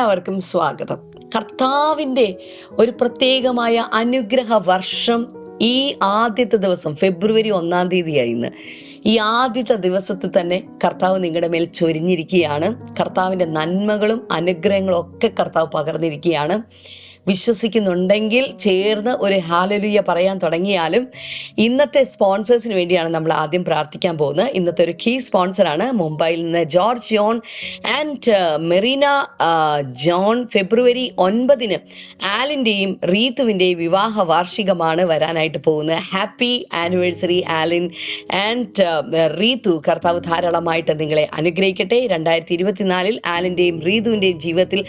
എല്ലാവർക്കും സ്വാഗതം. കർത്താവിന്റെ ഒരു പ്രത്യേകമായ അനുഗ്രഹ വർഷം ഈ ആദ്യത്തെ ദിവസം ഫെബ്രുവരി ഒന്നാം തീയതിയായി ഇന്ന്. ഈ ആദ്യത്തെ ദിവസത്തിൽ തന്നെ കർത്താവ് നിങ്ങളുടെ മേൽ ചൊരിഞ്ഞിരിക്കുകയാണ്. കർത്താവിന്റെ നന്മകളും അനുഗ്രഹങ്ങളും ഒക്കെ കർത്താവ് പകർന്നിരിക്കുകയാണ്. വിശ്വസിക്കുന്നുണ്ടെങ്കിൽ ചേർന്ന് ഒരു ഹാലലുയ പറയാൻ തുടങ്ങിയാലും ഇന്നത്തെ സ്പോൺസേഴ്സിന് വേണ്ടിയാണ് നമ്മൾ ആദ്യം പ്രാർത്ഥിക്കാൻ പോകുന്നത്. ഇന്നത്തെ ഒരു കീ സ്പോൺസറാണ് മുംബൈയിൽ നിന്ന് George John and Marina John ഫെബ്രുവരി ഒൻപതിന് ആലിന്റെയും റീത്തുവിന്റെയും വിവാഹ വാർഷികമാണ് വരാനായിട്ട് പോകുന്നത്. Happy anniversary Alin and Reethu കർത്താവ് ധാരാളമായിട്ട് നിങ്ങളെ അനുഗ്രഹിക്കട്ടെ. രണ്ടായിരത്തി ഇരുപത്തിനാലിൽ ആലിന്റെയും റീതുവിന്റെയും ജീവിതത്തിൽ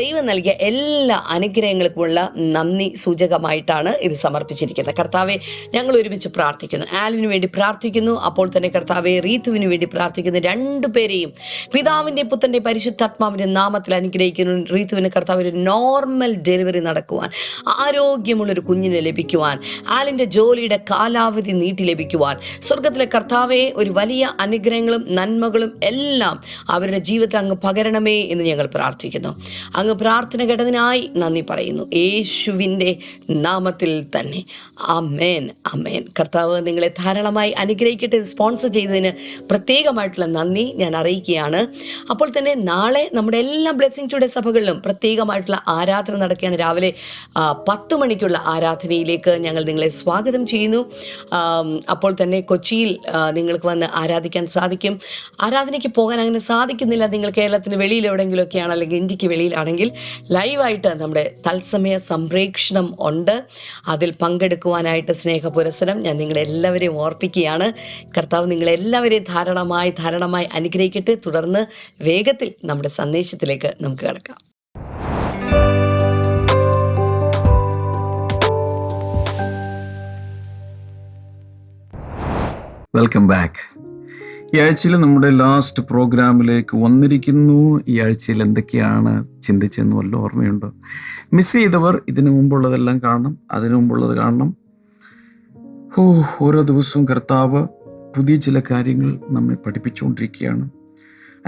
ദൈവം നൽകിയ എല്ലാ അനുഗ്രഹങ്ങൾക്കുമുള്ള നന്ദി സൂചകമായിട്ടാണ് ഇത് സമർപ്പിച്ചിരിക്കുന്നത്. കർത്താവെ ഞങ്ങൾ ഒരുമിച്ച് പ്രാർത്ഥിക്കുന്നു. ആലിന് വേണ്ടി പ്രാർത്ഥിക്കുന്നു. അപ്പോൾ തന്നെ കർത്താവെ റീത്തുവിന് വേണ്ടി പ്രാർത്ഥിക്കുന്നു. രണ്ടു പേരെയും പിതാവിന്റെ പുത്തന്റെ പരിശുദ്ധാത്മാവിന്റെ നാമത്തിൽ അനുഗ്രഹിക്കുന്നു. റീത്തുവിന് കർത്താവ് ഒരു നോർമൽ ഡെലിവറി നടക്കുവാൻ ആരോഗ്യമുള്ളൊരു കുഞ്ഞിനെ ലഭിക്കുവാൻ ആലിന്റെ ജോലിയുടെ കാലാവധി നീട്ടി ലഭിക്കുവാൻ സ്വർഗത്തിലെ കർത്താവെ ഒരു വലിയ അനുഗ്രഹങ്ങളും നന്മകളും എല്ലാം അവരുടെ ജീവിതത്തിൽ അങ്ങ് പകരണമേ എന്ന് ഞങ്ങൾ പ്രാർത്ഥിക്കുന്നു. അങ്ങ് പ്രാർത്ഥന കേട്ടതിനായി നന്ദി പറയുന്നു. യേശുവിന്റെ നാമത്തിൽ തന്നെ. അമേൻ അമേൻ കർത്താവ് നിങ്ങളെ ധാരാളമായി അനുഗ്രഹിക്കട്ടെ. സ്പോൺസർ ചെയ്തതിന് പ്രത്യേകമായിട്ടുള്ള നന്ദി ഞാൻ അറിയിക്കുകയാണ്. അപ്പോൾ തന്നെ നാളെ നമ്മുടെ എല്ലാ ബ്ലെസ്സിങ് ടുഡേ സഭകളിലും പ്രത്യേകമായിട്ടുള്ള ആരാധന നടക്കുകയാണ്. രാവിലെ പത്ത് മണിക്കുള്ള ആരാധനയിലേക്ക് ഞങ്ങൾ നിങ്ങളെ സ്വാഗതം ചെയ്യുന്നു. അപ്പോൾ തന്നെ കൊച്ചിയിൽ നിങ്ങൾക്ക് വന്ന് ആരാധിക്കാൻ സാധിക്കും. ആരാധനയ്ക്ക് പോകാൻ അങ്ങനെ സാധിക്കുന്നില്ല. നിങ്ങൾ കേരളത്തിന് വെളിയിൽ എവിടെയെങ്കിലുമൊക്കെയാണ് അല്ലെങ്കിൽ ഇന്ത്യയ്ക്ക് വെളിയിലാണെങ്കിൽ ലൈവായിട്ട് നമ്മുടെ തത്സമയ സംപ്രേക്ഷണം ഉണ്ട്. അതിൽ പങ്കെടുക്കുവാനായിട്ട് സ്നേഹ പുരസരം ഞാൻ നിങ്ങളെല്ലാവരെയും ഓർപ്പിക്കുകയാണ്. കർത്താവ് നിങ്ങളെല്ലാവരെയും ധാരണമായി ധാരാളമായി അനുഗ്രഹിക്കട്ടെ. തുടർന്ന് വേഗത്തിൽ നമ്മുടെ സന്ദേശത്തിലേക്ക് നമുക്ക് കിടക്കാം. വെൽക്കം ബാക്ക് ഈ ആഴ്ചയിൽ നമ്മുടെ ലാസ്റ്റ് പ്രോഗ്രാമിലേക്ക് വന്നിരിക്കുന്നു. ഈ ആഴ്ചയിൽ എന്തൊക്കെയാണ് ചിന്തിച്ചെന്ന് വല്ല ഓർമ്മയുണ്ടോ? മിസ് ചെയ്തവർ ഇതിനു മുമ്പുള്ളതെല്ലാം കാണണം അതിനു മുമ്പുള്ളത് കാണണം. ഓ ഓരോ ദിവസവും കർത്താവ് പുതിയ ചില കാര്യങ്ങൾ നമ്മെ പഠിപ്പിച്ചുകൊണ്ടിരിക്കുകയാണ്.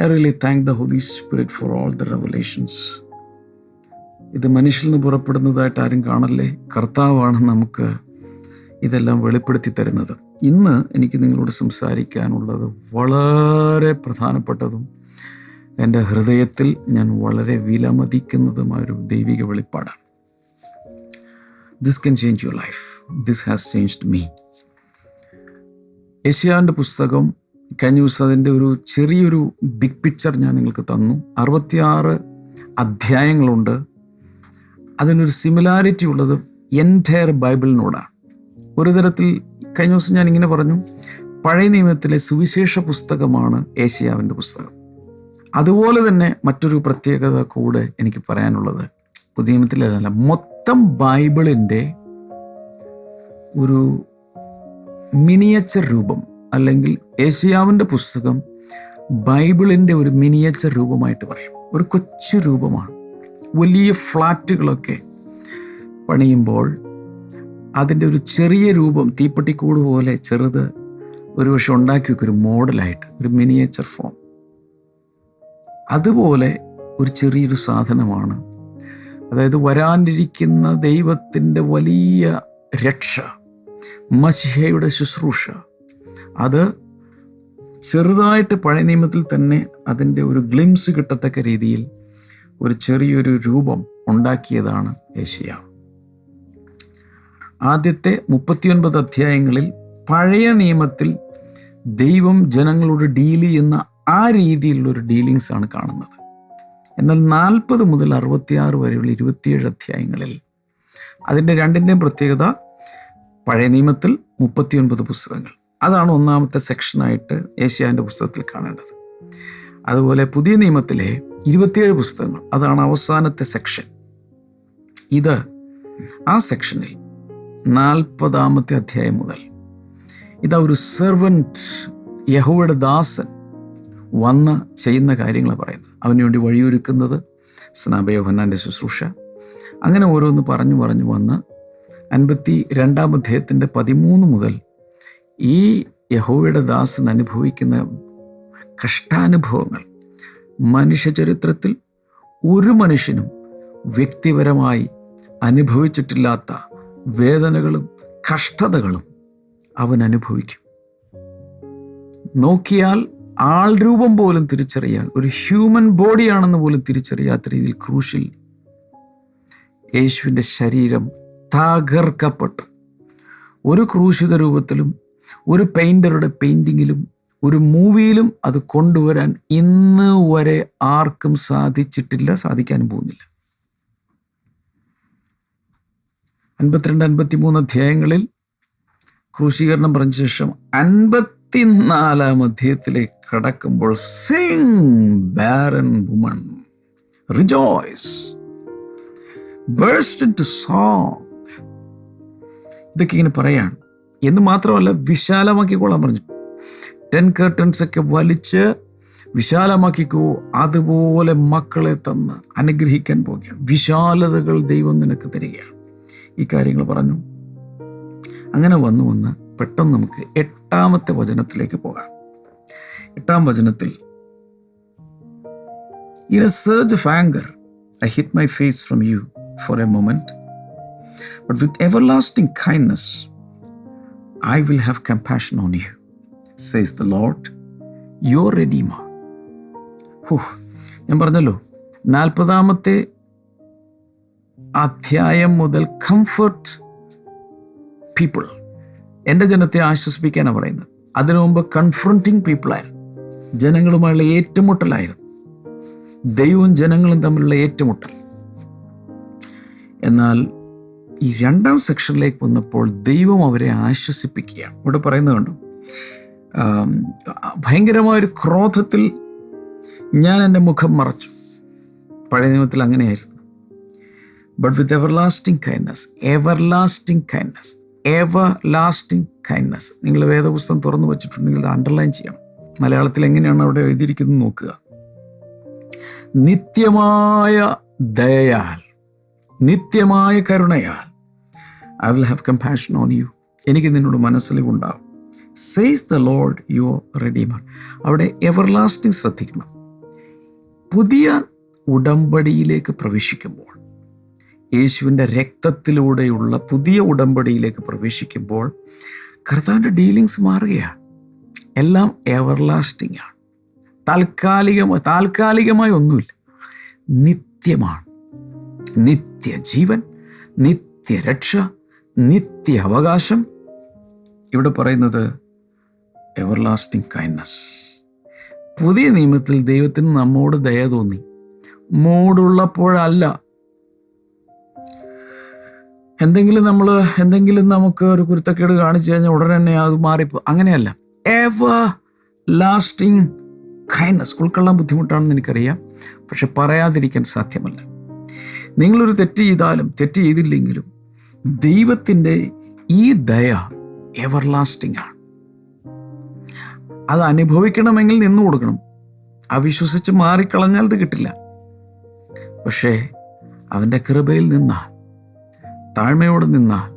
I really thank the Holy Spirit for all the revelations ഇത് മനുഷ്യരിൽ നിന്ന് പുറപ്പെടുന്നതായിട്ട് ആരും കാണല്ലേ? കർത്താവാണ് നമുക്ക് ഇതെല്ലാം വെളിപ്പെടുത്തി തരുന്നത്. ഇന്ന് എനിക്ക് നിങ്ങളോട് സംസാരിക്കാനുള്ളത് വളരെ പ്രധാനപ്പെട്ടതും എന്റെ ഹൃദയത്തിൽ ഞാൻ വളരെ വിലമതിക്കുന്നതുമായ ഒരു ദൈവിക വെളിപ്പാടാണ്. This can change your life this has changed me ഏഷ്യാന്റെ പുസ്തകം കഴിഞ്ഞ ദിവസം അതിന്റെ ഒരു ചെറിയൊരു ബിഗ് പിക്ചർ ഞാൻ നിങ്ങൾക്ക് തന്നു. അറുപത്തിയാറ് അധ്യായങ്ങളുണ്ട്. അതിനൊരു സിമിലാരിറ്റി ഉള്ളത് എന്റയർ ബൈബിളിനോടാണ് ഒരു തരത്തിൽ കഴിഞ്ഞ ദിവസം ഞാൻ ഇങ്ങനെ പറഞ്ഞു പഴയ നിയമത്തിലെ സുവിശേഷ പുസ്തകമാണ് ഏഷ്യാവിന്റെ പുസ്തകം. അതുപോലെ തന്നെ മറ്റൊരു പ്രത്യേകത കൂടെ എനിക്ക് പറയാനുള്ളത്. പുതിയ നിയമത്തിലല്ല മൊത്തം ബൈബിളിന്റെ ഒരു മിനിയച്ചർ രൂപം അല്ലെങ്കിൽ ഏഷ്യാവിന്റെ പുസ്തകം ബൈബിളിന്റെ ഒരു മിനിയേച്ചർ രൂപമായിട്ട് പറയും. ഒരു കൊച്ചു രൂപമാണ്. വലിയ ഫ്ലാറ്റുകളൊക്കെ പണിയുമ്പോൾ അതിന്റെ ഒരു ചെറിയ രൂപം തീപ്പെട്ടിക്കൂട് പോലെ ചെറുത് ഒരു പക്ഷെ ഉണ്ടാക്കി വെക്കും ഒരു മോഡലായിട്ട് ഒരു മിനിയേച്ചർ ഫോം അതുപോലെ ഒരു ചെറിയൊരു സാധനമാണ്. അതായത് വരാനിരിക്കുന്ന ദൈവത്തിന്റെ വലിയ രക്ഷ മഷിഹയുടെ ശുശ്രൂഷ. അത് ചെറുതായിട്ട് പഴയ നിയമത്തിൽ തന്നെ അതിന്റെ ഒരു ഗ്ലിംസ് കിട്ടത്തക്ക രീതിയിൽ ഒരു ചെറിയൊരു രൂപം ഉണ്ടാക്കിയതാണ് ഏഷ്യ ആദ്യത്തെ മുപ്പത്തിയൊൻപത് അധ്യായങ്ങളിൽ പഴയ നിയമത്തിൽ ദൈവം ജനങ്ങളോട് ഡീൽ ചെയ്യുന്ന ആ രീതിയിലുള്ള ഒരു ഡീലിങ്സ് ആണ് കാണുന്നത്. എന്നാൽ നാൽപ്പത് മുതൽ അറുപത്തിയാറ് വരെയുള്ള ഇരുപത്തിയേഴ് അധ്യായങ്ങളിൽ അതിന്റെ രണ്ടിന്റെയും പ്രത്യേകത പഴയ നിയമത്തിൽ മുപ്പത്തിയൊൻപത് പുസ്തകങ്ങൾ. അതാണ് ഒന്നാമത്തെ സെക്ഷനായിട്ട് ഏഷ്യാന്റെ പുസ്തകത്തിൽ കാണേണ്ടത്. അതുപോലെ പുതിയ നിയമത്തിലെ ഇരുപത്തിയേഴ് പുസ്തകങ്ങൾ അതാണ് അവസാനത്തെ സെക്ഷൻ. ഇത് ആ സെക്ഷനിൽ നാൽപ്പതാമത്തെ അധ്യായം മുതൽ. ഇതാ ഒരു സെർവന്റ് യഹോയുടെ ദാസൻ വന്ന് ചെയ്യുന്ന കാര്യങ്ങളാണ് പറയുന്നത്. അവന് വേണ്ടി വഴിയൊരുക്കുന്നത് സ്നാപയോഹന്നാന്റെ ശുശ്രൂഷ. അങ്ങനെ ഓരോന്ന് പറഞ്ഞു പറഞ്ഞു വന്ന് അൻപത്തി രണ്ടാം അധ്യായത്തിന്റെ പതിമൂന്ന് മുതൽ ഈ യഹോയുടെ ദാസൻ അനുഭവിക്കുന്ന കഷ്ടാനുഭവങ്ങൾ മനുഷ്യചരിത്രത്തിൽ ഒരു മനുഷ്യനും വ്യക്തിപരമായി അനുഭവിച്ചിട്ടില്ലാത്ത വേദനകളും കഷ്ടതകളും അവൻ അനുഭവിക്കും. നോക്കിയാൽ ആൾ രൂപം പോലും തിരിച്ചറിയാൻ ഒരു ഹ്യൂമൻ ബോഡിയാണെന്ന് പോലും തിരിച്ചറിയാത്ത രീതിയിൽ ക്രൂശിൽ യേശുവിന്റെ ശരീരം തകർക്കപ്പെട്ടു. ഒരു ക്രൂശിത രൂപത്തിലും ഒരു പെയിന്ററുടെ പെയിന്റിങ്ങിലും ഒരു മൂവിയിലും അത് കൊണ്ടുവരാൻ ഇന്ന് വരെ ആർക്കും സാധിച്ചിട്ടില്ല സാധിക്കാനും പോകുന്നില്ല. അൻപത്തിരണ്ട് അൻപത്തിമൂന്ന് അധ്യായങ്ങളിൽ ക്രൂശീകരണം പറഞ്ഞ ശേഷം അൻപത്തിനാലാം അധ്യായത്തിലേക്ക് കടക്കുമ്പോൾ സിംഗ് ബാരൻ വുമൺ റിജോയ്സ് ഇതൊക്കെ ഇങ്ങനെ പറയാണ്. എന്ന് മാത്രമല്ല വിശാലമാക്കിക്കോളാൻ പറഞ്ഞു. ടെൻ കേർട്ടൻസ് ഒക്കെ വലിച്ച് വിശാലമാക്കിക്കോ അതുപോലെ മക്കളെ തന്ന് അനുഗ്രഹിക്കാൻ പോവുകയാണ്. വിശാലതകൾ ദൈവം നിനക്ക് തരികയാണ്. ഈ കാര്യങ്ങൾ പറഞ്ഞു. അങ്ങനെ വന്നു വന്ന് പെട്ടെന്ന് നമുക്ക് എട്ടാമത്തെ വചനത്തിലേക്ക് പോകാം. എട്ടാം വചനത്തിൽ in a surge of I hid my face from you for a moment but with everlasting kindness I will have compassion on you says the Lord your redeemer who ഞാൻ പറഞ്ഞല്ലോ നാൽപ്പതാമത്തെ അധ്യായം മുതൽ കംഫർട്ട് പീപ്പിൾ എന്റെ ജനത്തെ ആശ്വസിപ്പിക്കാനാണ് പറയുന്നത്. അതിനു മുമ്പ് കൺഫ്രണ്ടിങ് പീപ്പിളായിരുന്നു ജനങ്ങളുമായുള്ള ഏറ്റുമുട്ടലായിരുന്നു. ദൈവവും ജനങ്ങളും തമ്മിലുള്ള ഏറ്റുമുട്ടൽ. എന്നാൽ ഈ രണ്ടാം സെക്ഷനിലേക്ക് വന്നപ്പോൾ ദൈവം അവരെ ആശ്വസിപ്പിക്കുകയാണ്. ഇവിടെ പറയുന്നത് കണ്ടു? ഭയങ്കരമായൊരു ക്രോധത്തിൽ ഞാൻ എന്റെ മുഖം മറച്ചു. പഴയ നിയമത്തിൽ അങ്ങനെയായിരുന്നു. But with everlasting kindness everlasting kindness everlasting kindness നിങ്ങൾ വേദപുസ്തകം തുറന്നു വെച്ചിട്ടുണ്ടെങ്കിൽ അത് അണ്ടർലൈൻ ചെയ്യണം. മലയാളത്തിൽ എങ്ങനെയാണ് അവിടെ എഴുതിയിരിക്കുന്നത് നോക്കുക? നിത്യമായ ദയയാൽ നിത്യമായ കരുണയാൽ I will have compassion on you എനിക്ക് നിന്നോട് മനസ്സിലുണ്ടാവും says the Lord your redeemer അവിടെ എവർലാസ്റ്റിംഗ് ശ്രദ്ധിക്കണം. പുതിയ ഉടമ്പടിയിലേക്ക് പ്രവേശിക്കുമ്പോൾ യേശുവിന്റെ രക്തത്തിലൂടെയുള്ള പുതിയ ഉടമ്പടിയിലേക്ക് പ്രവേശിക്കുമ്പോൾ കർത്താവിന്റെ ഡീലിങ്സ് മാറുകയാണ്. എല്ലാം എവർലാസ്റ്റിംഗ് ആണ്. താൽക്കാലികമായി താൽക്കാലികമായി ഒന്നുമില്ല. നിത്യമാണ്. നിത്യജീവൻ നിത്യരക്ഷ നിത്യ അവകാശം ഇവിടെ പറയുന്നത് എവർലാസ്റ്റിംഗ് കൈൻഡ്നസ് പുതിയ നിയമത്തിൽ ദൈവത്തിന് നമ്മോട് ദയ തോന്നി. മൂടുള്ളപ്പോഴല്ല. എന്തെങ്കിലും നമ്മൾ എന്തെങ്കിലും നമുക്ക് ഒരു കുരുത്തക്കേട് കാണിച്ചു കഴിഞ്ഞാൽ ഉടനെ തന്നെ അത് മാറിപ്പോ അങ്ങനെയല്ല. എവർ ലാസ്റ്റിംഗ് കൈൻഡ്നസ് ഉൾക്കൊള്ളാൻ ബുദ്ധിമുട്ടാണെന്ന് എനിക്കറിയാം. പക്ഷെ പറയാതിരിക്കാൻ സാധ്യമല്ല. നിങ്ങളൊരു തെറ്റ് ചെയ്താലും തെറ്റ് ചെയ്തില്ലെങ്കിലും ദൈവത്തിന്റെ ഈ ദയ എവർ ലാസ്റ്റിംഗ് ആണ്. അത് അനുഭവിക്കണമെങ്കിൽ നിന്നു കൊടുക്കണം. അവിശ്വസിച്ച് മാറിക്കളഞ്ഞാൽ അത് കിട്ടില്ല. പക്ഷേ അവന്റെ കൃപയിൽ നിന്നാൽ താഴ്മയോടെ നിന്നാൽ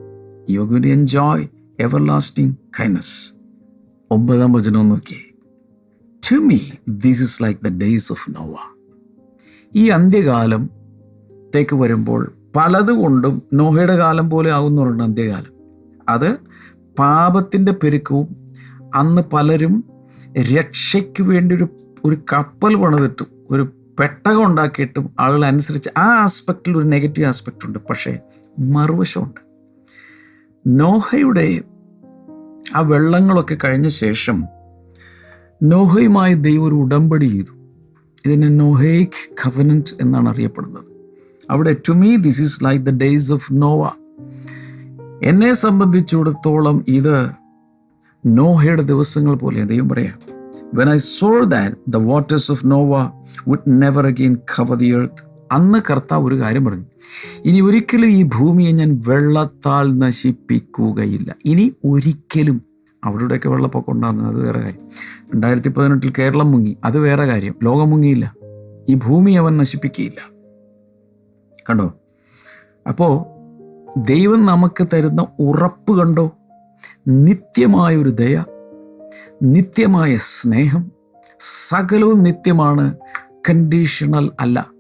you could enjoy everlasting kindness ഒമ്പതാം വചനം നോക്കിയേ. To me this is like the days of Noah ഈ അന്ത്യകാലം ത്തേക്ക് വരുമ്പോൾ പലതുകൊണ്ടും നോഹയുടെ കാലം പോലെ ആകുന്നുണ്ട് അന്ത്യകാലം. അത് പാപത്തിന്റെ പെരുക്കവും അന്ന് പലരും രക്ഷയ്ക്ക് വേണ്ടി ഒരു ഒരു കപ്പൽ പണിതിട്ടും ഒരു പെട്ടകം ഉണ്ടാക്കിയിട്ടും ആളുകൾ അനുസരിച്ച് ആ ആസ്പെക്റ്റിൽ ഒരു നെഗറ്റീവ് ആസ്പെക്റ്റ് ഉണ്ട്. പക്ഷേ മറുവശമുണ്ട്. നോഹയുടെ ആ വെള്ളങ്ങളൊക്കെ കഴിഞ്ഞ ശേഷം നോഹയുമായി ദൈവം ഒരു ഉടമ്പടി ചെയ്തു. ഇതിനെ നോഹേക്ക് ഖവനന്റ് എന്നാണ് അറിയപ്പെടുന്നത്. അവിടെ to me this is like the days of Noah എന്നെ സംബന്ധിച്ചിടത്തോളം ഇത് നോഹയുടെ ദിവസങ്ങൾ പോലെ ദൈവം പറയാം when I swore that the waters of Noah would never again cover the earth അന്ന് കർത്താവ് ഒരു കാര്യം പറഞ്ഞു. ഇനി ഒരിക്കലും ഈ ഭൂമിയെ ഞാൻ വെള്ളത്താൽ നശിപ്പിക്കുകയില്ല. ഇനി ഒരിക്കലും അവിടെയൊക്കെ വെള്ളപ്പൊക്കം ഉണ്ടാകുന്നത് അത് വേറെ കാര്യം. രണ്ടായിരത്തി പതിനെട്ടിൽ കേരളം മുങ്ങി. അത് വേറെ കാര്യം. ലോകം മുങ്ങിയില്ല. ഈ ഭൂമി അവൻ നശിപ്പിക്കുകയില്ല. കണ്ടോ? അപ്പോൾ ദൈവം നമുക്ക് തരുന്ന ഉറപ്പ് കണ്ടോ? നിത്യമായൊരു ദയ നിത്യമായ സ്നേഹം സകലവും നിത്യമാണ് കണ്ടീഷണൽ അല്ല.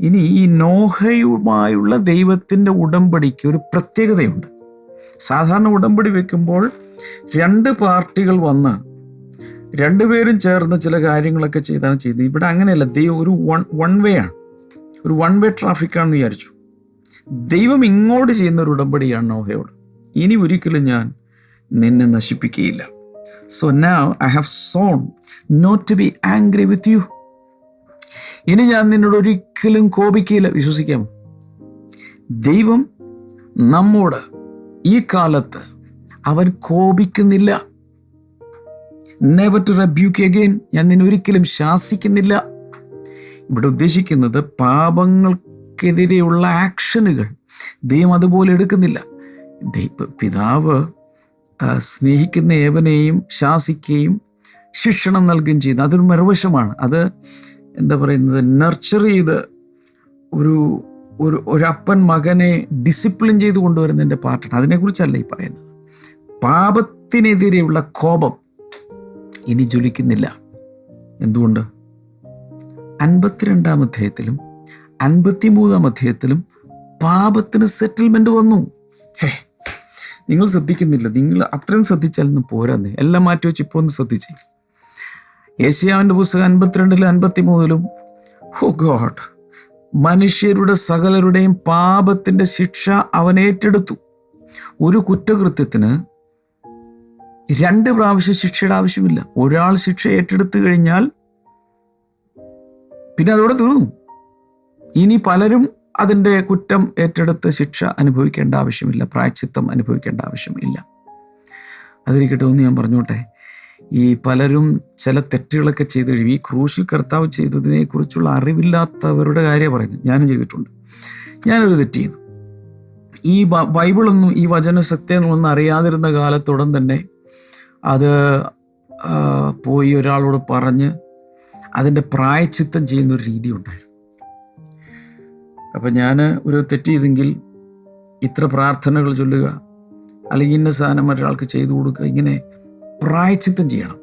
ഇനി ഈ നോഹയുമായുള്ള ദൈവത്തിന്റെ ഉടമ്പടിക്ക് ഒരു പ്രത്യേകതയുണ്ട്. സാധാരണ ഉടമ്പടി വെക്കുമ്പോൾ രണ്ട് പാർട്ടികൾ വന്ന് രണ്ടുപേരും ചേർന്ന് ചില കാര്യങ്ങളൊക്കെ ചെയ്താണ് ചെയ്തത് ഇവിടെ അങ്ങനെയല്ല ദൈവം ഒരു വൺ വൺ വേ ആണ്. ഒരു വൺ വേ ട്രാഫിക്കാണെന്ന് വിചാരിച്ചു. ദൈവം ഇങ്ങോട്ട് ചെയ്യുന്ന ഒരു ഉടമ്പടിയാണ് നോഹയോട്. ഇനി ഒരിക്കലും ഞാൻ നിന്നെ നശിപ്പിക്കുകയില്ല. So now I have sworn not to be angry with you ഇനി ഞാൻ നിന്നോട് ഒരിക്കലും കോപിക്കില്ല വിശ്വസിക്കാം. ദൈവം നമ്മോട് ഈ കാലത്ത് അവൻ കോപിക്കുന്നില്ല. നെവർ ടു റബ്യൂക്ക് അഗെയിൻ ഞാൻ നിന്നെ ഒരിക്കലും ശാസിക്കുന്നില്ല. ഇവിടെ ഉദ്ദേശിക്കുന്നത് പാപങ്ങൾക്കെതിരെയുള്ള ആക്ഷനുകൾ. ദൈവം അതുപോലെ എടുക്കുന്നില്ല. പിതാവ് സ്നേഹിക്കുന്ന ഏവനെയും ശാസിക്കുകയും ശിക്ഷണം നൽകുകയും ചെയ്യുന്നു. അതൊരു മറുവശമാണ്. അത് എന്താ പറയുന്നത് നർച്ചർ ചെയ്ത് ഒരു ഒരു ഒരപ്പൻ മകനെ ഡിസിപ്ലിൻ ചെയ്ത് കൊണ്ടുവരുന്നതിന്റെ പാർട്ടാണ് അതിനെക്കുറിച്ചല്ല ഈ പറയുന്നത്. പാപത്തിനെതിരെയുള്ള കോപം ഇനി ജ്വലിക്കുന്നില്ല. എന്തുകൊണ്ട്? അൻപത്തിരണ്ടാം അധ്യായത്തിലും അൻപത്തിമൂന്നാം അധ്യായത്തിലും പാപത്തിന് സെറ്റിൽമെന്റ് വന്നു. ഹേ നിങ്ങൾ ശ്രദ്ധിക്കുന്നില്ല. നിങ്ങൾ അത്രയും ശ്രദ്ധിച്ചാലൊന്നും പോരാന്നേ. എല്ലാം മാറ്റി വെച്ച് ഇപ്പോൾ ഒന്ന് ശ്രദ്ധിച്ചേ. ഏഷ്യാവിന്റെ പുസ്തകം അൻപത്തിരണ്ടിലും അൻപത്തിമൂന്നിലും ഹോ ഗോഡ് മനുഷ്യരുടെ സകലരുടെയും പാപത്തിന്റെ ശിക്ഷ അവൻ ഏറ്റെടുത്തു. ഒരു കുറ്റകൃത്യത്തിന് രണ്ട് പ്രാവശ്യം ശിക്ഷയുടെ ആവശ്യമില്ല. ഒരാൾ ശിക്ഷ ഏറ്റെടുത്തു കഴിഞ്ഞാൽ പിന്നെ അതോടെ തീർന്നു. ഇനി പലരും അതിന്റെ കുറ്റം ഏറ്റെടുത്ത് ശിക്ഷ അനുഭവിക്കേണ്ട ആവശ്യമില്ല പ്രായച്ചിത്തം അനുഭവിക്കേണ്ട ആവശ്യമില്ല അതിരിക്കട്ടെ ഒന്ന് ഞാൻ പറഞ്ഞോട്ടെ. ഈ പലരും ചില തെറ്റുകളൊക്കെ ചെയ്തു കഴിയും ഈ ക്രൂശിൽ കർത്താവ് ചെയ്തതിനെ കുറിച്ചുള്ള അറിവില്ലാത്തവരുടെ കാര്യം പറയുന്നത്. ഞാനും ചെയ്തിട്ടുണ്ട്. ഞാനൊരു തെറ്റ് ചെയ്തു ഈ ബൈബിളൊന്നും ഈ വചന സത്യങ്ങളൊന്നും അറിയാതിരുന്ന കാലത്തുടൻ തന്നെ അത് പോയി ഒരാളോട് പറഞ്ഞ് അതിന്റെ പ്രായച്ചിത്തം ചെയ്യുന്നൊരു രീതി ഉണ്ടായിരുന്നു. അപ്പം ഞാൻ ഒരു തെറ്റ് ചെയ്തെങ്കിൽ ഇത്ര പ്രാർത്ഥനകൾ ചൊല്ലുക അല്ലെങ്കിൽ ഇന്ന സാധനം മറ്റൊരാൾക്ക് ചെയ്തു കൊടുക്കുക ഇങ്ങനെ പ്രായച്ചിത്തം ചെയ്യണം.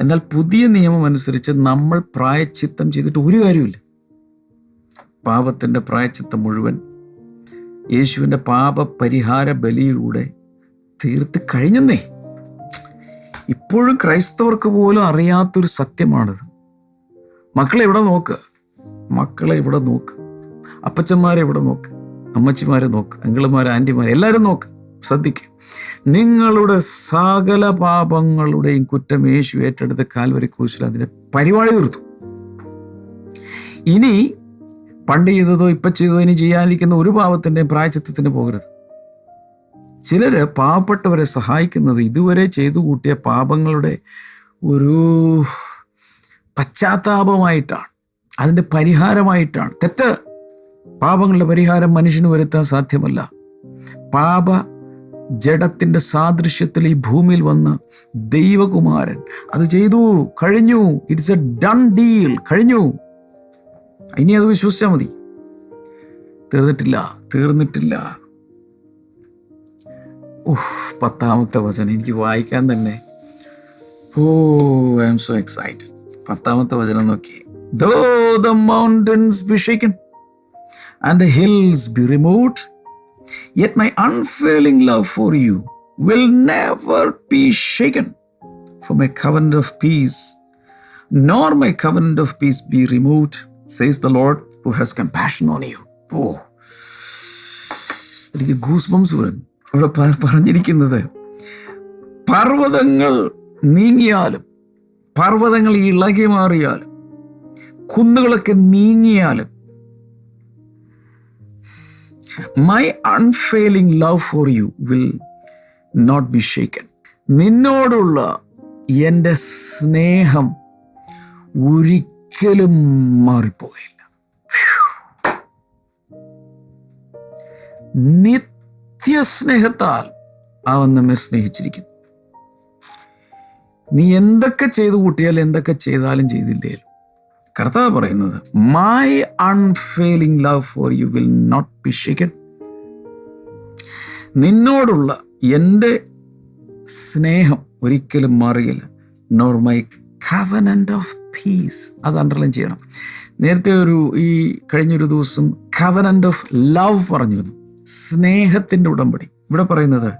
എന്നാൽ പുതിയ നിയമം അനുസരിച്ച് നമ്മൾ പ്രായച്ചിത്തം ചെയ്തിട്ട് ഒരു കാര്യമില്ല പാപത്തിന്റെ പ്രായച്ചിത്തം മുഴുവൻ യേശുവിന്റെ പാപപരിഹാര ബലിയിലൂടെ തീർത്ത് കഴിഞ്ഞെന്നേ. ഇപ്പോഴും ക്രൈസ്തവർക്ക് പോലും അറിയാത്തൊരു സത്യമാണിത്. മക്കളെ ഇവിടെ നോക്ക്. മക്കളെ ഇവിടെ നോക്ക്. അപ്പച്ചന്മാരെ ഇവിടെ നോക്ക്. അമ്മച്ചിമാരെ നോക്ക്. അങ്കിളുമാരെ ആന്റിമാരെ എല്ലാവരും നോക്ക്. ശ്രദ്ധിക്കുക നിങ്ങളുടെ സകല പാപങ്ങളുടെയും കുറ്റം യേശു ഏറ്റെടുത്ത് കാൽവരി ക്രൂശിൽ അതിന്റെ പരിപാടി തീർത്തു. ഇനി പണ്ട് ചെയ്തതോ ഇപ്പം ചെയ്തതോ ഇനി ചെയ്യാനിരിക്കുന്ന ഒരു പാപത്തിന്റെയും പ്രായച്ചിത്തത്തിന് പോകരുത്. ചിലര് പാവപ്പെട്ടവരെ സഹായിക്കുന്നത് ഇതുവരെ ചെയ്തു കൂട്ടിയ പാപങ്ങളുടെ ഒരു പശ്ചാത്താപമായിട്ടാണ്. അതിന്റെ പരിഹാരമായിട്ടാണ്. തെറ്റ് പാപങ്ങളുടെ പരിഹാരം മനുഷ്യന് വരുത്താൻ സാധ്യമല്ല. പാപ ജഡത്തിന്റെ സാദൃശ്യത്തിൽ ഈ ഭൂമിയിൽ വന്ന് ദൈവകുമാരൻ അത് ചെയ്തു കഴിഞ്ഞു. ഇറ്റ്സ് എ ഡൺ ഡീൽ കഴിഞ്ഞു. ഇനി അത് വിശ്വസിച്ചാൽ മതി. തീർന്നിട്ടില്ല തീർന്നിട്ടില്ല. ഓഹ് പത്താമത്തെ വചനം എനിക്ക് വായിക്കാൻ തന്നെ. Oh I M so excited പത്താമത്തെ വചനം നോക്കി. Though the mountains be shaken and the hills be removed yet my unfailing love for you will never be shaken for my covenant of peace nor my covenant of peace be removed, says the Lord who has compassion on you. Oh എനിക്ക് goose bumps വരുന്നു ഇവിടെ പറഞ്ഞിരിക്കുന്നത് പർവതങ്ങൾ നീങ്ങിയാലും പർവതങ്ങൾ ഇളകി മാറിയാലും കുന്നുകളൊക്കെ നീങ്ങിയാലും my unfailing love for you will not be shaken നിന്നോടുള്ള എന്റെ സ്നേഹം ഒരിക്കലും മാറിപ്പോയില്ല. നിത്യസ്നേഹത്താൽ അവൻ നമ്മെ സ്നേഹിച്ചിരിക്കുന്നു. നീ എന്തൊക്കെ ചെയ്തു കൂട്ടിയാലും എന്തൊക്കെ ചെയ്താലും ചെയ്തില്ലേലും കർത്താവ് പറയുന്നത് my unfailing love for you will not be shaken നിന്നോടുള്ള എന്റെ സ്നേഹം ഒരിക്കലും മാറിയില്ല nor my covenant of peace അത് അണ്ടർലൈൻ ചെയ്യണം. നേരത്തെ ഒരു ഈ കഴിഞ്ഞൊരു ദിവസം കവനന്റ് ഓഫ് ലവ് പറഞ്ഞിരുന്നു. സ്നേഹത്തിന്റെ ഉടമ്പടി. ഇവിടെ പറയുന്നത്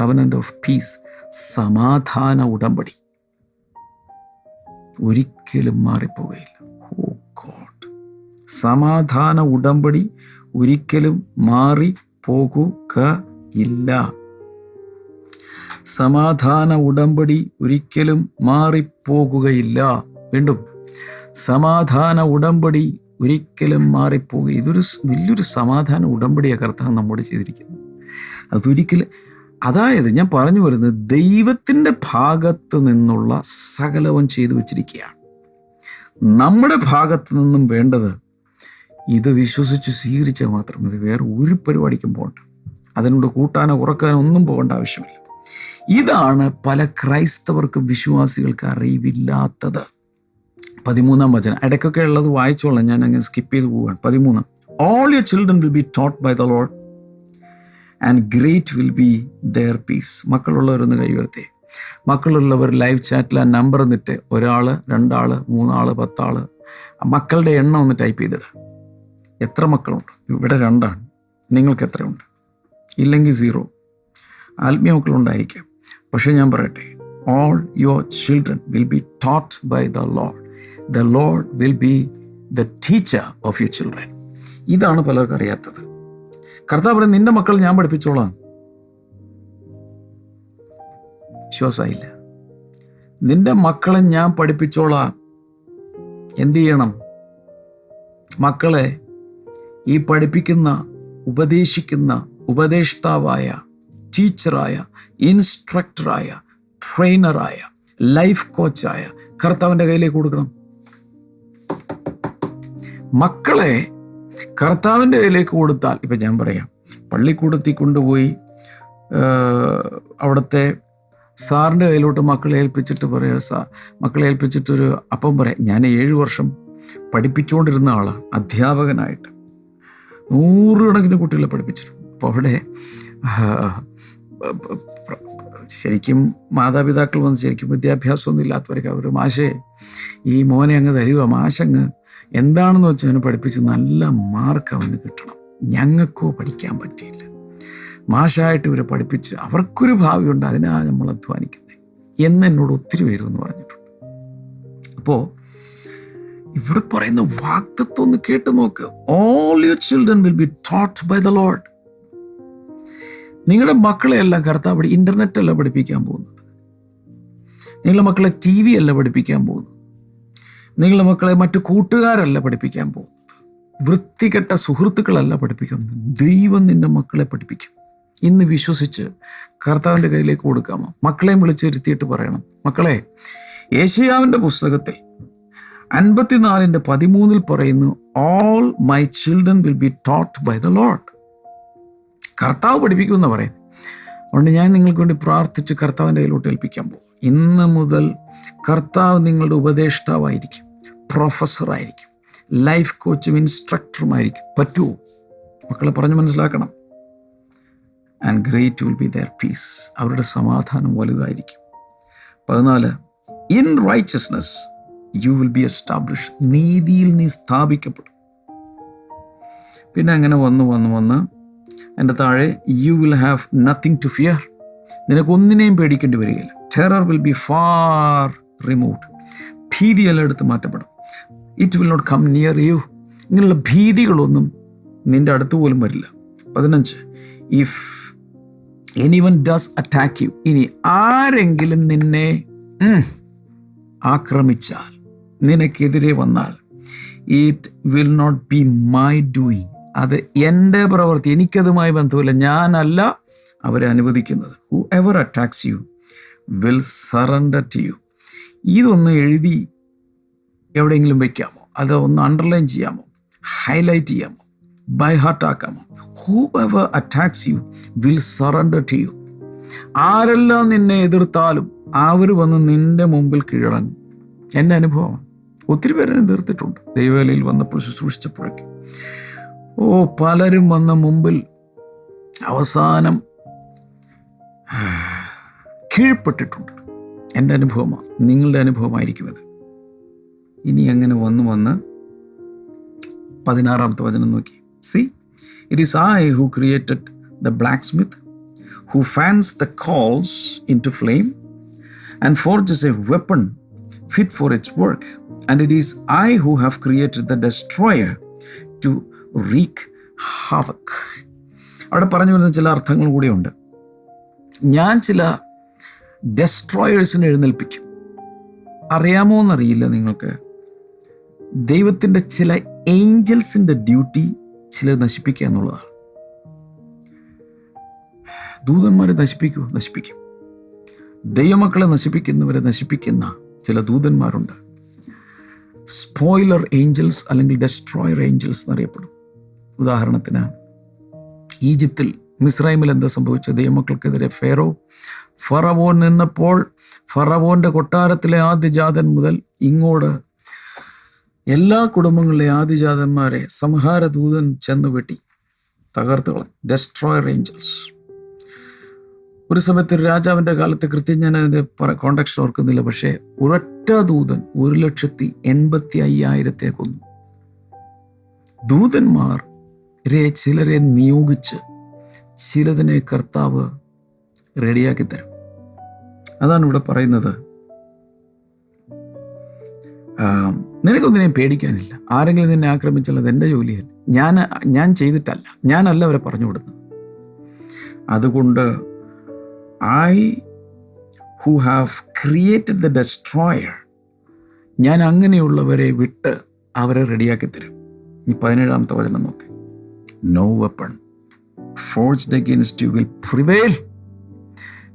കവനന്റ് ഓഫ് പീസ് സമാധാന ഉടമ്പടി. ഒരിക്കലും മാറിപ്പോവുകയില്ല സമാധാന ഉടമ്പടി ഒരിക്കലും മാറി പോകുക ഇല്ല. സമാധാന ഉടമ്പടി ഒരിക്കലും മാറിപ്പോകുകയില്ല വീണ്ടും സമാധാന ഉടമ്പടി ഒരിക്കലും മാറിപ്പോകുക ഇതൊരു വലിയൊരു സമാധാന ഉടമ്പടിയാണ് കർത്താവ് നമ്മോട് ചെയ്തിരിക്കുന്നത്. അതൊരിക്കലും അതായത് ഞാൻ പറഞ്ഞു വരുന്നത് ദൈവത്തിന്റെ ഭാഗത്ത് നിന്നുള്ള സകലവും ചെയ്തു വച്ചിരിക്കുകയാണ്. നമ്മുടെ ഭാഗത്ത് നിന്നും വേണ്ടത് ഇത് വിശ്വസിച്ച് സ്വീകരിച്ചാൽ മാത്രം മതി. വേറെ ഒരു പരിപാടിക്കും പോകണ്ട. അതിനോട് കൂട്ടാനോ ഉറക്കാനോ ഒന്നും പോകേണ്ട ആവശ്യമില്ല. ഇതാണ് പല ക്രൈസ്തവർക്കും വിശ്വാസികൾക്ക് അറിവില്ലാത്തത്. പതിമൂന്നാം വചനം. ഇടയ്ക്കൊക്കെ ഉള്ളത് വായിച്ചോളാം. ഞാൻ അങ്ങനെ സ്കിപ്പ് ചെയ്ത് പോവാണ് പതിമൂന്നാം. All your children will be taught by the Lord and great will be their peace മക്കളുള്ളവരൊന്ന് കൈവർത്തേ മക്കളുള്ളവർ ലൈവ് ചാറ്റിൽ ആ നമ്പർ എന്നിട്ട് ഒരാൾ രണ്ടാൾ മൂന്നാൾ പത്താൾ മക്കളുടെ എണ്ണം ഒന്ന് ടൈപ്പ് ചെയ്തിടുക. എത്ര മക്കളുണ്ട്? ഇവിടെ രണ്ടാണ്. നിങ്ങൾക്ക് എത്രയുണ്ട്? ഇല്ലെങ്കിൽ സീറോ. ആത്മീയ മക്കളുണ്ടായിരിക്കാം. പക്ഷേ ഞാൻ പറയട്ടെ all your children will be taught by the Lord the Lord will be the teacher of your children ഇതാണ് പലർക്കും അറിയാത്തത്. കർത്താവ് പറയും നിന്റെ മക്കൾ ഞാൻ പഠിപ്പിച്ചോളാം. വിശ്വാസമായില്ല. നിന്റെ മക്കളെ ഞാൻ പഠിപ്പിച്ചോളാം. എന്ത് ചെയ്യണം? മക്കളെ ഈ പഠിപ്പിക്കുന്ന ഉപദേശിക്കുന്ന ഉപദേഷ്ടാവായ ടീച്ചറായ ഇൻസ്ട്രക്ടറായ ട്രെയിനറായ ലൈഫ് കോച്ചായ കർത്താവിന്റെ കയ്യിലേക്ക് കൊടുക്കണം. മക്കളെ കർത്താവിന്റെ കയ്യിലേക്ക് കൊടുത്താൽ ഇപ്പം ഞാൻ പറയാം പള്ളിക്കൂടത്തിൽ കൊണ്ടുപോയി അവിടുത്തെ സാറിന്റെ കയ്യിലോട്ട് മക്കളെ ഏൽപ്പിച്ചിട്ട് പറയാം സാ മക്കളെ ഏൽപ്പിച്ചിട്ടൊരു അപ്പം പറയാം. ഞാൻ ഏഴ് വർഷം പഠിപ്പിച്ചുകൊണ്ടിരുന്ന ആളാണ് അധ്യാപകനായിട്ട്. നൂറുകണക്കിന് കുട്ടികളെ പഠിപ്പിച്ചിട്ടുണ്ട്. അപ്പോൾ അവിടെ ശരിക്കും മാതാപിതാക്കൾ വന്ന് ശരിക്കും വിദ്യാഭ്യാസമൊന്നും ഇല്ലാത്തവരൊക്കെ അവർ മാഷേ ഈ മോനെ അങ്ങ് തരുക മാഷങ്ങ് എന്താണെന്ന് വെച്ചാൽ അവനെ പഠിപ്പിച്ച് നല്ല മാർക്ക് അവന് കിട്ടണം. ഞങ്ങൾക്കോ പഠിക്കാൻ പറ്റിയില്ല. മാഷായിട്ട് ഇവരെ പഠിപ്പിച്ച് അവർക്കൊരു ഭാവിയുണ്ട് അതിനാ നമ്മൾ അധ്വാനിക്കുന്നത് എന്ന് എന്നോട് ഒത്തിരി പേരും എന്ന് പറഞ്ഞിട്ടുണ്ട്. അപ്പോൾ ഇവിടെ പറയുന്ന വാക്തത്വം ഒന്ന് കേട്ട് നോക്ക്. All your children will be taught by the Lord നിങ്ങളുടെ മക്കളെ എല്ലാം കർത്താവ് ഇന്റർനെറ്റ് അല്ല പഠിപ്പിക്കാൻ പോകുന്നത്. നിങ്ങളുടെ മക്കളെ ടി വി അല്ല പഠിപ്പിക്കാൻ പോകുന്നത്. നിങ്ങളുടെ മക്കളെ മറ്റു കൂട്ടുകാരല്ല പഠിപ്പിക്കാൻ പോകുന്നത്. വൃത്തികെട്ട സുഹൃത്തുക്കളല്ല പഠിപ്പിക്കാൻ ദൈവം നിന്റെ മക്കളെ പഠിപ്പിക്കും. ഇന്ന് വിശ്വസിച്ച് കർത്താവിന്റെ കയ്യിലേക്ക് കൊടുക്കാമോ? മക്കളെയും വിളിച്ചിരുത്തിയിട്ട് പറയണം. മക്കളെ ഏഷ്യാവിന്റെ പുസ്തകത്തിൽ അൻപത്തിനാലിന്റെ പതിമൂന്നിൽ പറയുന്നു all my children will be taught by the Lord കർത്താവ് പഠിപ്പിക്കുമെന്ന് പറയും. അതുകൊണ്ട് ഞാൻ നിങ്ങൾക്ക് വേണ്ടി പ്രാർത്ഥിച്ച് കർത്താവിന്റെ കയ്യിലോട്ട് ഏൽപ്പിക്കാൻ പോകും. ഇന്ന് മുതൽ കർത്താവ് നിങ്ങളുടെ ഉപദേഷ്ടാവായിരിക്കും പ്രൊഫസറായിരിക്കും ലൈഫ് കോച്ചും ഇൻസ്ട്രക്ടറുമായിരിക്കും പറ്റുമോ മക്കളെ പറഞ്ഞ് മനസ്സിലാക്കണം. And great will be their peace അവരുടെ സമാധാനം വലുതായിരിക്കും. പതിനാല് in righteousness you will be establish നീതിയിൽ നീ സ്ഥാപിക്കപ്പെടും. പിന്നെ അങ്ങനെ വന്ന് വന്ന് വന്ന് എന്റെ താഴെ you will have nothing to fear നിനക്കൊന്നിനെയും പേടിക്കേണ്ടി വരികയില്ല. Terror will be far removed ഭീതിയെല്ലാം എടുത്ത് മാറ്റപ്പെടും. It will not come near you ഇങ്ങനെയുള്ള ഭീതികളൊന്നും നിന്റെ അടുത്ത് പോലും വരില്ല. പതിനഞ്ച് if anyone does attack you ഇനി ആരെങ്കിലും നിന്നെ ആക്രമിച്ചാൽ നിനക്കെതിരെ വന്നാൽ it will not be my doing അത് എന്റെ പ്രവൃത്തി എനിക്കതുമായി ബന്ധമില്ല. ഞാനല്ല അവരെ അനുവദിക്കുന്നത്. Whoever attacks you will surrender to you ഇതൊന്ന് എഴുതി എവിടെയെങ്കിലും വയ്ക്കാമോ അത് ഒന്ന് അണ്ടർലൈൻ ചെയ്യാമോ? ഹൈലൈറ്റ് ചെയ്യാമോ? By heart ആക്കാമോ? Whoever attacks you will surrender to you ആരെല്ലാം നിന്നെ എതിർത്താലും അവർ വന്ന് നിന്റെ മുമ്പിൽ കീഴടങ്ങും. എന്റെ അനുഭവമാണ്. ഒത്തിരി പേരെ തീർത്തിട്ടുണ്ട് ദൈവവേലയിൽ വന്നപ്പോൾ ശുശ്രൂഷിച്ചപ്പോഴൊക്കെ. ഓ പലരും വന്ന മുമ്പിൽ അവസാനം കീഴ്പ്പെട്ടിട്ടുണ്ട്. എന്റെ അനുഭവമാണ് നിങ്ങളുടെ അനുഭവമായിരിക്കും അത്. ഇനി അങ്ങനെ വന്ന് വന്ന് പതിനാറാമത്തെ വചനം നോക്കി. See it is I who created the blacksmith who fans the coals into flame and forges a weapon fit for its work and it is I who have created the destroyer to wreak havoc അവിടെ പറഞ്ഞു വരുന്ന ചില അർത്ഥങ്ങൾ കൂടിയുണ്ട് ഞാൻ ചില ഡെസ്ട്രോയേഴ്സിനെ എഴുന്നേൽപ്പിക്കും. അറിയാമോ എന്നറിയില്ല നിങ്ങൾക്ക്. ദൈവത്തിന്റെ ചില ഏഞ്ചൽസിന്റെ ഡ്യൂട്ടി ചിലത് നശിപ്പിക്കുക എന്നുള്ളതാണ്. ദൂതന്മാരെ നശിപ്പിക്കുമോ നശിപ്പിക്കും. ദൈവമക്കളെ നശിപ്പിക്കുന്നവരെ നശിപ്പിക്കുന്ന ചില ദൂതന്മാരുണ്ട്. സ്പോയിലർ ഏഞ്ചൽസ് അല്ലെങ്കിൽ ഡെസ്ട്രോയർ ഏഞ്ചൽസ് എന്നറിയപ്പെടും. ഉദാഹരണത്തിന് ഈജിപ്തിൽ മിസ്രൈമിൽ എന്താ സംഭവിച്ചത്? ദൈവമക്കൾക്കെതിരെ ഫെറോ ഫറവോൻ നിന്നപ്പോൾ ഫറവോന്റെ കൊട്ടാരത്തിലെ ആദ്യജാതൻ മുതൽ ഇങ്ങോട്ട് എല്ലാ കുടുംബങ്ങളിലെ ആദിജാതന്മാരെ സംഹാരദൂതൻ ചെന്ന് വെട്ടി തകർത്തുകള ഡെസ്ട്രോയർ ഏഞ്ചൽസ് ഒരു സമയത്ത് രാജാവിന്റെ കാലത്ത് കൃത്യം ഞാൻ അതിന്റെ കോണ്ടാക്ഷൻ ഓർക്കുന്നില്ല. പക്ഷേ ഒരൊറ്റ ദൂതൻ ഒരു ലക്ഷത്തി എൺപത്തി അയ്യായിരത്തെ കൊന്നു. ദൂതന്മാർ ചിലരെ നിയോഗിച്ച് ചിലതിനെ കർത്താവ് റെഡിയാക്കി തരും. അതാണ് ഇവിടെ പറയുന്നത്. നിനക്കൊന്നിനെയും പേടിക്കാനില്ല. ആരെങ്കിലും നിന്നെ ആക്രമിച്ചാൽ അത് എന്റെ ജോലിയല്ല. ഞാൻ ഞാൻ ചെയ്തിട്ടല്ല. ഞാനല്ല അവരെ പറഞ്ഞു കൊടുക്കുന്നത് അതുകൊണ്ട് I who have created the destroyer ഞാൻ അങ്ങനെയുള്ളവരെ വിട്ട് അവരെ റെഡിയാക്കി തരും. ഈ പതിനേഴാമത്തെ വചനം നോക്കി. No weapon forged against you will prevail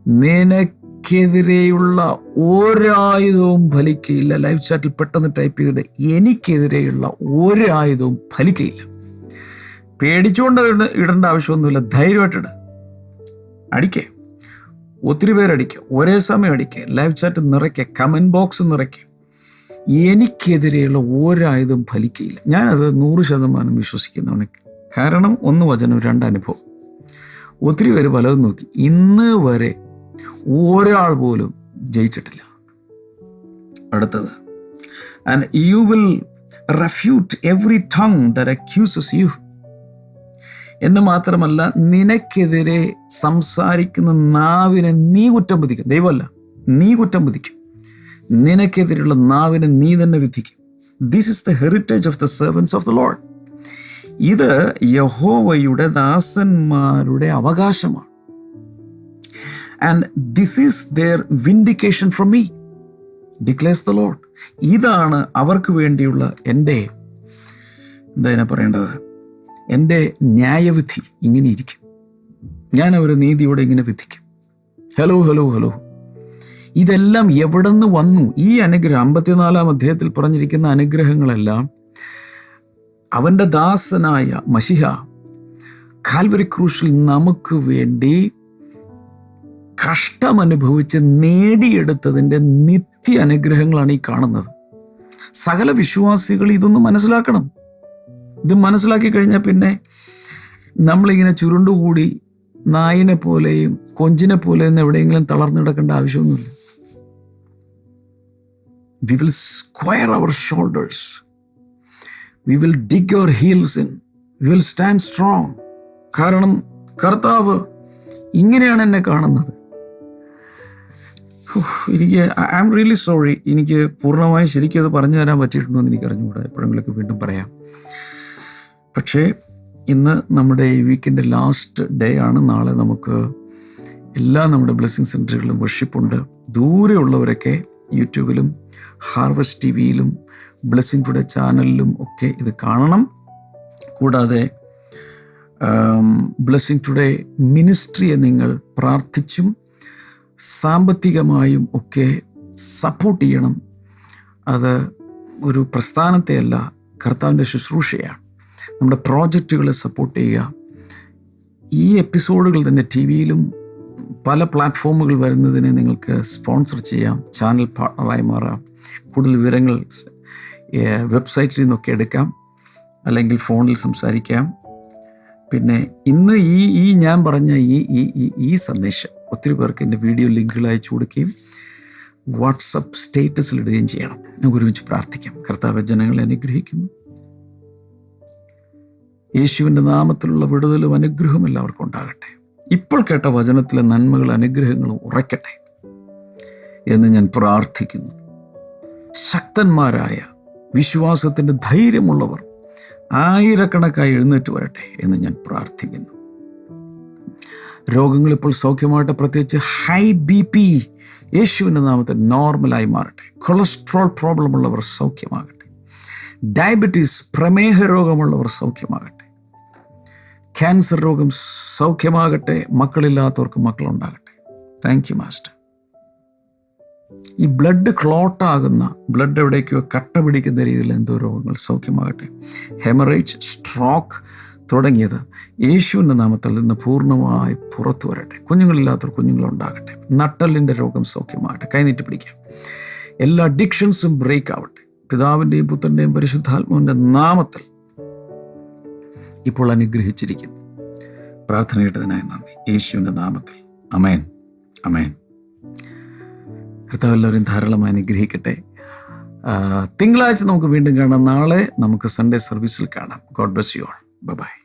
നിനക്കെതിരെയുള്ള ഒരായുധവും ഫലിക്കയില്ല. ലൈഫ് ചാറ്റിൽ പെട്ടെന്ന് ടൈപ്പ് ചെയ്തിട്ട് എനിക്കെതിരെയുള്ള ഒരായുധവും ഫലിക്കയില്ല. പേടിച്ചുകൊണ്ട് ഇട- ഇടേണ്ട ആവശ്യമൊന്നുമില്ല. ധൈര്യമായിട്ടിട അടിക്കേ. ഒത്തിരി പേരടിക്കുക ഒരേ സമയം അടിക്കുക ലൈവ് ചാറ്റ് നിറയ്ക്കുക കമന്റ് ബോക്സ് നിറയ്ക്കുക എനിക്കെതിരെയുള്ള ഒരായുധം ഫലിക്കയില്ല. ഞാനത് നൂറ് ശതമാനം വിശ്വസിക്കുന്നതാണ് കാരണം ഒന്ന് വചനം രണ്ട് അനുഭവം. ഒത്തിരി പേര് പലതും നോക്കി. ഇന്ന് വരെ ഒരാൾ പോലും ജയിച്ചിട്ടില്ല. അടുത്തത്. And you will refute every tongue that you എന്ന് മാത്രമല്ല നിനക്കെതിരെ സംസാരിക്കുന്ന നാവിനെ നീ കുറ്റം വിധിക്കും. ദൈവമല്ല നീ കുറ്റം വിധിക്കും. നിനക്കെതിരെയുള്ള നാവിനെ നീ തന്നെ വിധിക്കും. This is the heritage of the servants of the lord ഇത് യഹോവയുടെ ദാസന്മാരുടെ അവകാശമാണ്. And this is their vindication from me declares the lord ഇതാണ് അവർക്ക് വേണ്ടിയുള്ള എന്റെ എന്താ പറയേണ്ടത്? എന്റെ ന്യായവിധി ഇങ്ങനെ ഇരിക്കും. ഞാൻ അവരെ നീതിയോടെ ഇങ്ങനെ വിധിക്കും. Hello hello hello. ഇതെല്ലാം എവിടെ നിന്ന് വന്നു? ഈ അനുഗ്രഹം അമ്പത്തിനാലാം അധ്യായത്തിൽ പറഞ്ഞിരിക്കുന്ന അനുഗ്രഹങ്ങളെല്ലാം അവന്റെ ദാസനായ മഷിഹ കാൽവരി ക്രൂശിൽ നമുക്ക് വേണ്ടി കഷ്ടമനുഭവിച്ച് നേടിയെടുത്തതിന്റെ നിത്യ അനുഗ്രഹങ്ങളാണ് ഈ കാണുന്നത്. സകല വിശ്വാസികൾ ഇതൊന്ന് മനസ്സിലാക്കണം. ഇത് മനസ്സിലാക്കി കഴിഞ്ഞാൽ പിന്നെ നമ്മളിങ്ങനെ ചുരുണ്ടുകൂടി നായിനെ പോലെയും കൊഞ്ചിനെ പോലെയും എവിടെയെങ്കിലും തളർന്നു കിടക്കേണ്ട ആവശ്യമൊന്നുമില്ല. We will square our shoulders we will dig our heels in we will stand strong കാരണം കർത്താവ് ഇങ്ങനെയാണ് എന്നെ കാണുന്നത്. എനിക്ക് ഐ ആം റിയലി സോറി എനിക്ക് പൂർണമായും ശരിക്കും അത് പറഞ്ഞു തരാൻ പറ്റിയിട്ടുണ്ടോ എന്ന് എനിക്ക് അറിഞ്ഞുകൂടാ. എപ്പോഴെങ്കിലൊക്കെ വീണ്ടും പറയാം. പക്ഷേ ഇന്ന് നമ്മുടെ ഈ വീക്കിന്റെ ലാസ്റ്റ് ഡേ ആണ്. നാളെ നമുക്ക് എല്ലാ നമ്മുടെ ബ്ലെസ്സിങ് സെന്ററുകളിലും വർഷിപ്പുണ്ട് ദൂരെയുള്ളവരൊക്കെ യൂട്യൂബിലും ഹാർവസ്റ്റ് ടി വിയിലും ബ്ലെസ്സിങ് ടുഡേ ചാനലിലും ഒക്കെ ഇത് കാണണം. കൂടാതെ ബ്ലെസ്സിങ് ടുഡേ മിനിസ്ട്രിയെ നിങ്ങൾ പ്രാർത്ഥിച്ചും സാമ്പത്തികമായും ഒക്കെ സപ്പോർട്ട് ചെയ്യണം. അത് ഒരു പ്രസ്ഥാനത്തെയല്ല കർത്താവിന്റെ ശുശ്രൂഷയാണ്. നമ്മുടെ പ്രോജക്റ്റുകളെ സപ്പോർട്ട് ചെയ്യുക. ഈ എപ്പിസോഡുകൾ തന്നെ ടി വിയിലും പല പ്ലാറ്റ്ഫോമുകൾ വരുന്നതിനെ നിങ്ങൾക്ക് സ്പോൺസർ ചെയ്യാം. ചാനൽ പാർട്ണറായി മാറാം. കൂടുതൽ വിവരങ്ങൾ വെബ്സൈറ്റിൽ നിന്നൊക്കെ എടുക്കാം. അല്ലെങ്കിൽ ഫോണിൽ സംസാരിക്കാം. പിന്നെ ഇന്ന് ഈ ഈ ഞാൻ പറഞ്ഞ ഈ ഈ ഈ- സന്ദേശം ഒത്തിരി പേർക്ക് എന്റെ വീഡിയോ ലിങ്കുകൾ അയച്ചു കൊടുക്കുകയും വാട്സപ്പ് സ്റ്റേറ്റസിൽ ഇടുകയും ചെയ്യണം. നമുക്ക് ഒരുമിച്ച് പ്രാർത്ഥിക്കാം. കർത്താവ് ജനങ്ങളെ അനുഗ്രഹിക്കുന്നു. യേശുവിന്റെ നാമത്തിലുള്ള വിടുതലും അനുഗ്രഹവും എല്ലാവർക്കും ഉണ്ടാകട്ടെ. ഇപ്പോൾ കേട്ട വചനത്തിലെ നന്മകളും അനുഗ്രഹങ്ങളും ഉറയ്ക്കട്ടെ എന്ന് ഞാൻ പ്രാർത്ഥിക്കുന്നു. ശക്തന്മാരായ വിശ്വാസത്തിന്റെ ധൈര്യമുള്ളവർ ആയിരക്കണക്കായി എഴുന്നേറ്റ് വരട്ടെ എന്ന് ഞാൻ പ്രാർത്ഥിക്കുന്നു. രോഗങ്ങൾ ഇപ്പോൾ സൗഖ്യമായിട്ട് പ്രത്യേകിച്ച് ഹൈ ബി പി യേശുവിന്റെ നാമത്തിൽ നോർമലായി മാറട്ടെ. കൊളസ്ട്രോൾ പ്രോബ്ലം ഉള്ളവർ സൗഖ്യമാകട്ടെ. ഡയബറ്റീസ് പ്രമേഹ രോഗമുള്ളവർ സൗഖ്യമാകട്ടെ. ക്യാൻസർ രോഗം സൗഖ്യമാകട്ടെ മക്കളില്ലാത്തവർക്ക് മക്കളുണ്ടാകട്ടെ. താങ്ക് യു മാസ്റ്റർ ഈ ബ്ലഡ് ക്ലോട്ടാകുന്ന ബ്ലഡ് എവിടേക്കോ കട്ട പിടിക്കുന്ന രീതിയിൽ എന്തോ രോഗങ്ങൾ സൗഖ്യമാകട്ടെ. ഹെമറേജ് സ്ട്രോക്ക് തുടങ്ങിയത് യേശുവിന്റെ നാമത്തിൽ നിന്ന് പൂർണമായി പുറത്തു വരട്ടെ. കുഞ്ഞുങ്ങളില്ലാത്തവർ കുഞ്ഞുങ്ങളുണ്ടാകട്ടെ. നട്ടലിന്റെ രോഗം സൗഖ്യമാകട്ടെ. കൈനീട്ടി പിടിക്കാം. എല്ലാ അഡിക്ഷൻസും ബ്രേക്ക് ആവട്ടെ. പിതാവിന്റെയും പുത്രന്റെയും പരിശുദ്ധാത്മാവിന്റെ നാമത്തിൽ ഇപ്പോൾ അനുഗ്രഹിച്ചിരിക്കുന്നു. പ്രാർത്ഥന കേട്ടതിനായി നന്ദി. യേശുവിന്റെ നാമത്തിൽ. അമേൻ അമേൻ കർത്താവ് എല്ലാവരും ധാരാളമായി അനുഗ്രഹിക്കട്ടെ. തിങ്കളാഴ്ച നമുക്ക് വീണ്ടും കാണാം. നാളെ നമുക്ക് സൺഡേ സർവീസിൽ കാണാം. God bless you all bye